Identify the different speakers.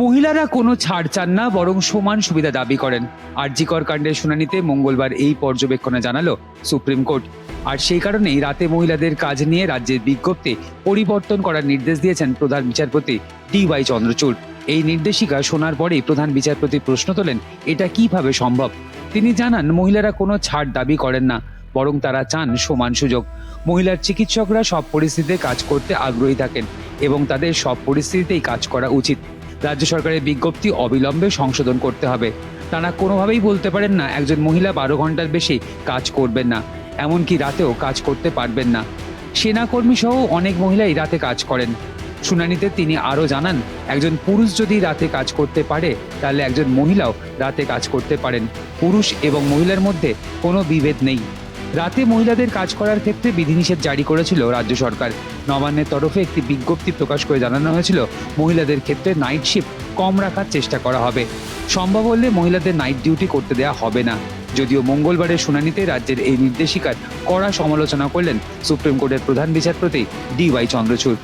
Speaker 1: মহিলারা কোনো ছাড় চান না, বরং সমান সুবিধা দাবি করেন। আরজিকর কাণ্ডের শুনানিতে মঙ্গলবার এই পর্যবেক্ষণে জানালো সুপ্রিম কোর্ট। আর সেই কারণেই রাতে মহিলাদের কাজ নিয়ে রাজ্যের বিজ্ঞপ্তি পরিবর্তন করার নির্দেশ দিয়েছেন প্রধান বিচারপতি ডি ওয়াই চন্দ্রচূড়। এই নির্দেশিকা শোনার পরেই প্রধান বিচারপতি প্রশ্ন তোলেন, এটা কীভাবে সম্ভব? তিনি জানান, মহিলারা কোনো ছাড় দাবি করেন না, বরং তারা চান সমান সুযোগ। মহিলার চিকিৎসকরা সব পরিস্থিতিতে কাজ করতে আগ্রহী থাকেন এবং তাদের সব পরিস্থিতিতেই কাজ করা উচিত। রাজ্য সরকারের বিজ্ঞপ্তি অবিলম্বে সংশোধন করতে হবে। তারা কোনোভাবেই বলতে পারেন না, একজন মহিলা বারো ঘণ্টার বেশি কাজ করবেন না, এমনকি রাতেও কাজ করতে পারবেন না। সেনাকর্মী সহ অনেক মহিলাই রাতে কাজ করেন। শুনানিতে তিনি আরও জানান, একজন পুরুষ যদি রাতে কাজ করতে পারে, তাহলে একজন মহিলাও রাতে কাজ করতে পারেন। পুরুষ এবং মহিলার মধ্যে কোনো বিভেদ নেই। রাতে মহিলাদের কাজ করার ক্ষেত্রে বিধিনিষেধ জারি করেছিল রাজ্য সরকার। নবান্নের তরফে একটি বিজ্ঞপ্তি প্রকাশ করে জানানো হয়েছিল, মহিলাদের ক্ষেত্রে নাইট শিফট কম রাখার চেষ্টা করা হবে। সম্ভব হলে মহিলাদের নাইট ডিউটি করতে দেওয়া হবে না। যদিও মঙ্গলবারের শুনানিতে রাজ্যের এই নির্দেশিকার কড়া সমালোচনা করলেন সুপ্রিম কোর্টের প্রধান বিচারপতি ডি ওয়াই চন্দ্রচূড়।